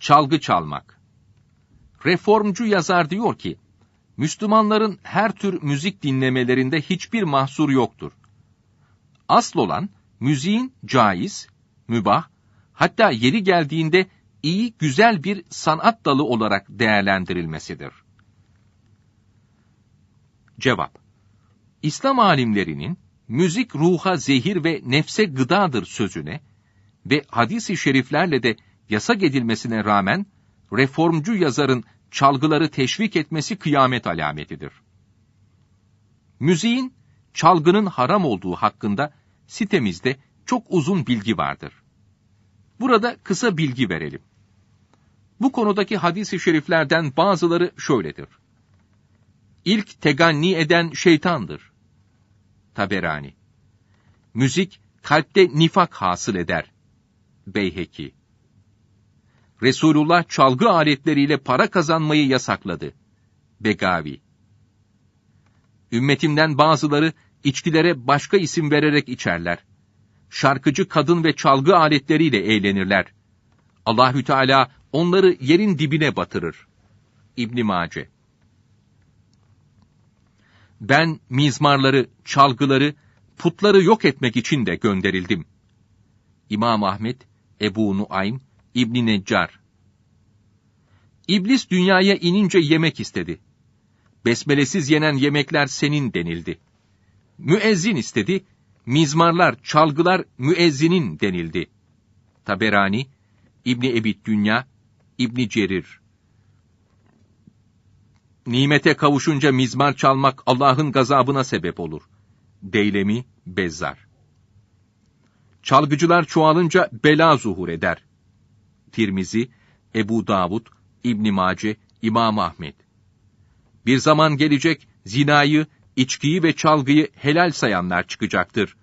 çalgı çalmak. Reformcu yazar diyor ki, Müslümanların her tür müzik dinlemelerinde hiçbir mahsur yoktur. Asıl olan, müziğin caiz, mübah, hatta yeri geldiğinde iyi, güzel bir sanat dalı olarak değerlendirilmesidir. Cevap İslam alimlerinin müzik ruha zehir ve nefse gıdadır sözüne ve hadis-i şeriflerle de yasak edilmesine rağmen reformcu yazarın çalgıları teşvik etmesi kıyamet alametidir. Müziğin, çalgının haram olduğu hakkında sitemizde çok uzun bilgi vardır. Burada kısa bilgi verelim. Bu konudaki hadis-i şeriflerden bazıları şöyledir. İlk teganni eden şeytandır. Taberani. Müzik kalpte nifak hasıl eder. Beyheki. Resulullah çalgı aletleriyle para kazanmayı yasakladı. Begavi. Ümmetimden bazıları içkilere başka isim vererek içerler. Şarkıcı kadın ve çalgı aletleriyle eğlenirler. Allahü Teala onları yerin dibine batırır. İbn Mace. Ben mizmarları, çalgıları, putları yok etmek için de gönderildim. İmam Ahmet, Ebu Nuaym, İbn Neccar. İblis dünyaya inince yemek istedi. Besmelesiz yenen yemekler senin denildi. Müezzin istedi, mizmarlar, çalgılar müezzinin denildi. Taberani, İbni Ebi Dünya, İbni Cerir. Nimete kavuşunca mizmar çalmak Allah'ın gazabına sebep olur. Deylemi, Bezzar. Çalgıcılar çoğalınca bela zuhur eder. Tirmizi, Ebu Davud, İbn Mace, İmam Ahmet. Bir zaman gelecek zinayı, içkiyi ve çalgıyı helal sayanlar çıkacaktır.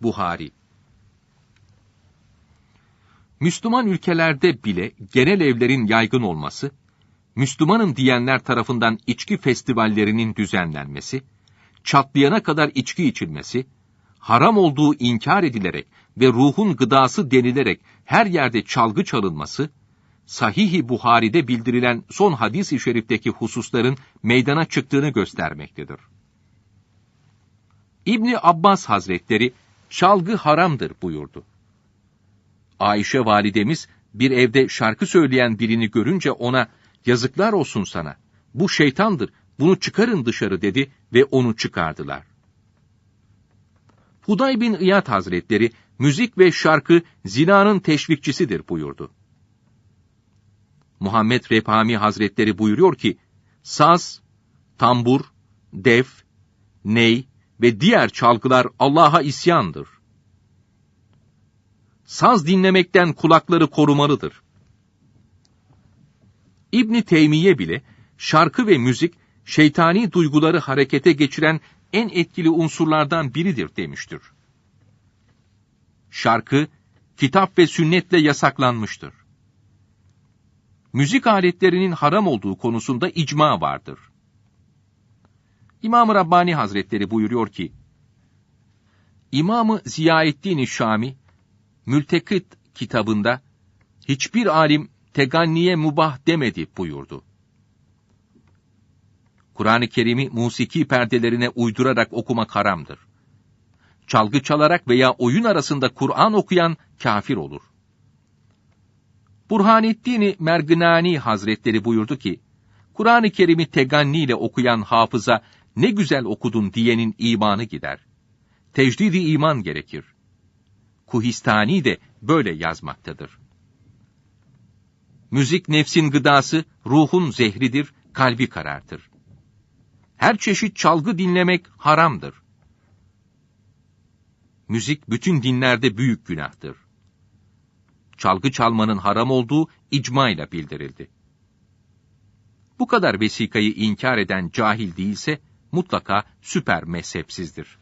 Buhari. Müslüman ülkelerde bile genel evlerin yaygın olması, Müslümanım diyenler tarafından içki festivallerinin düzenlenmesi, çatlayana kadar içki içilmesi, haram olduğu inkar edilerek ve ruhun gıdası denilerek her yerde çalgı çalınması, Sahih-i Buhari'de bildirilen son hadis-i şerifteki hususların meydana çıktığını göstermektedir. İbni Abbas Hazretleri, çalgı haramdır buyurdu. Ayşe validemiz bir evde şarkı söyleyen birini görünce ona yazıklar olsun sana, bu şeytandır, bunu çıkarın dışarı dedi ve onu çıkardılar. Huday bin İyad Hazretleri, müzik ve şarkı zinanın teşvikçisidir buyurdu. Muhammed Repami Hazretleri buyuruyor ki, saz, tambur, def, ney ve diğer çalgılar Allah'a isyandır. Saz dinlemekten kulakları korumalıdır. İbni Teymiye bile şarkı ve müzik şeytani duyguları harekete geçiren en etkili unsurlardan biridir demiştir. Şarkı, kitap ve sünnetle yasaklanmıştır. Müzik aletlerinin haram olduğu konusunda icma vardır. İmam-ı Rabbani Hazretleri buyuruyor ki, İmam-ı Ziyaettin Şami, Mültekit kitabında, hiçbir alim teganniye mubah demedi buyurdu. Kur'an-ı Kerim'i musiki perdelerine uydurarak okumak haramdır. Çalgı çalarak veya oyun arasında Kur'an okuyan kafir olur. Burhanettin Merginani Hazretleri buyurdu ki, Kur'an-ı Kerim'i teganni ile okuyan hafıza ne güzel okudun diyenin imanı gider. Tecdidi iman gerekir. Kuhistani de böyle yazmaktadır. Müzik nefsin gıdası, ruhun zehridir, kalbi karartır. Her çeşit çalgı dinlemek haramdır. Müzik bütün dinlerde büyük günahtır. Çalgı çalmanın haram olduğu icma ile bildirildi. Bu kadar vesikayı inkar eden cahil değilse mutlaka süper mezhepsizdir.